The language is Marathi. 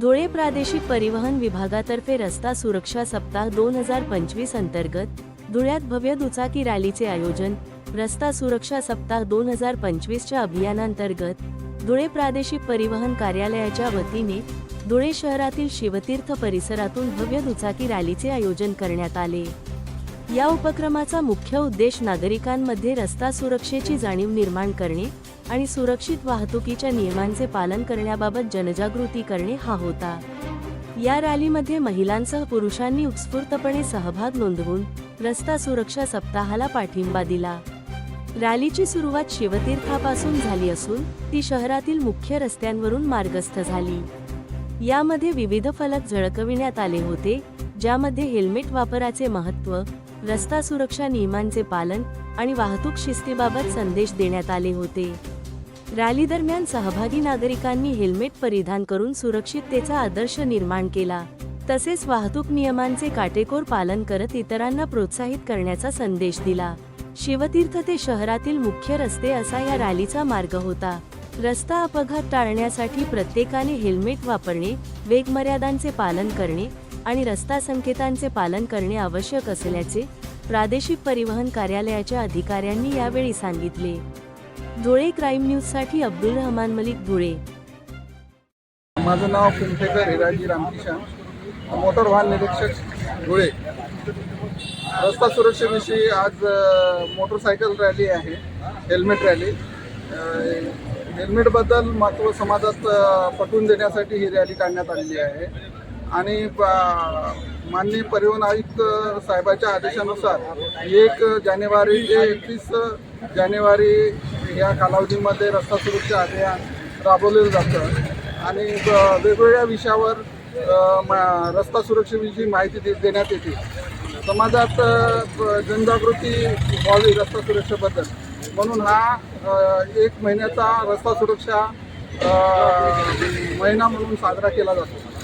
धुळे प्रादेशिक परिवहन विभागातर्फे रस्ता सुरक्षा सप्ताह दोन हजार पंचवीस अंतर्गत धुळ्यात भव्य दुचाकी रॅलीचे आयोजन रस्ता सुरक्षा सप्ताह दोन हजार पंचवीसच्या अभियानांतर्गत धुळे प्रादेशिक परिवहन कार्यालयाच्या वतीने धुळे शहरातील शिवतीर्थ परिसरातून भव्य दुचाकी रॅलीचे आयोजन करण्यात आले. या उपक्रमाचा मुख्य उद्देश नागरिकांमध्ये रस्ता सुरक्षेची जाणीव निर्माण करणे आणि सुरक्षित वाहतुकीच्या नियमांचे पालन करण्याबाबत जनजागृती करणे हा होता. या रॅलीमध्ये महिलांसह पुरुषांनी उत्स्फूर्तपणे सहभाग नोंदवून रस्ता सुरक्षा सप्ताहाला पाठिंबा दिला. रॅलीची सुरुवात शिवतीर्थापासून झाली असून ती शहरातील मुख्य रस्त्यांवरून मार्गस्थ झाली. यामध्ये विविध फलक झळकविण्यात आले होते ज्यामध्ये हेल्मेट वापराचे महत्त्व रस्ता सुरक्षा नियमांचे पालन आणि वाहतूक शिस्तीबाबत संदेश देण्यात आले होते. रॅली दरम्यान सहभागी नागरिकांनी हेल्मेट परिधान करून सुरक्षिततेचा आदर्श निर्माण केला. तसेच वाहतूक नियमांचे काटेकोर पालन करत इतरांना प्रोत्साहित करण्याचा संदेश दिला. शिवतीर्थ ते शहरातील मुख्य रस्ते असा या रॅलीचा मार्ग होता. रस्ता अपघात टाळण्यासाठी प्रत्येकाने हेल्मेट वापरणे वेगमर्यादांचे पालन करणे आणि रस्ता संकेतांचे पालन करणे आवश्यक असल्याचे प्रादेशिक परिवहन कार्यालयाच्या अधिकाऱ्यांनी यावेळी सांगितले. धुळे क्राईम न्यूजसाठी अब्दुल रहमान मलिक धुळे. माझं नाव कुमठेकर हिराजी रामकिशन मोटर वाहन निरीक्षक धुळे. रस्ता सुरक्षेविषयी आज मोटरसायकल रॅली आहे हेल्मेट रॅली. हेल्मेटबद्दल महत्त्व समाजात पटवून देण्यासाठी ही रॅली काढण्यात आलेली आहे. आणि माननीय परिवहन आयुक्त साहेबाच्या आदेशानुसार एक जानेवारी ते एकतीस जानेवारी या कालावधीमध्ये रस्ता सुरक्षा अभियान राबवलेलं जातं. आणि वेगवेगळ्या विषयावर रस्ता सुरक्षेविषयी माहिती दे- देण्यात येते. समाजात जनजागृती व्हावी रस्ता सुरक्षेबद्दल. म्हणून हा एक महिन्याचा रस्ता सुरक्षा महिना म्हणून साजरा केला जातो.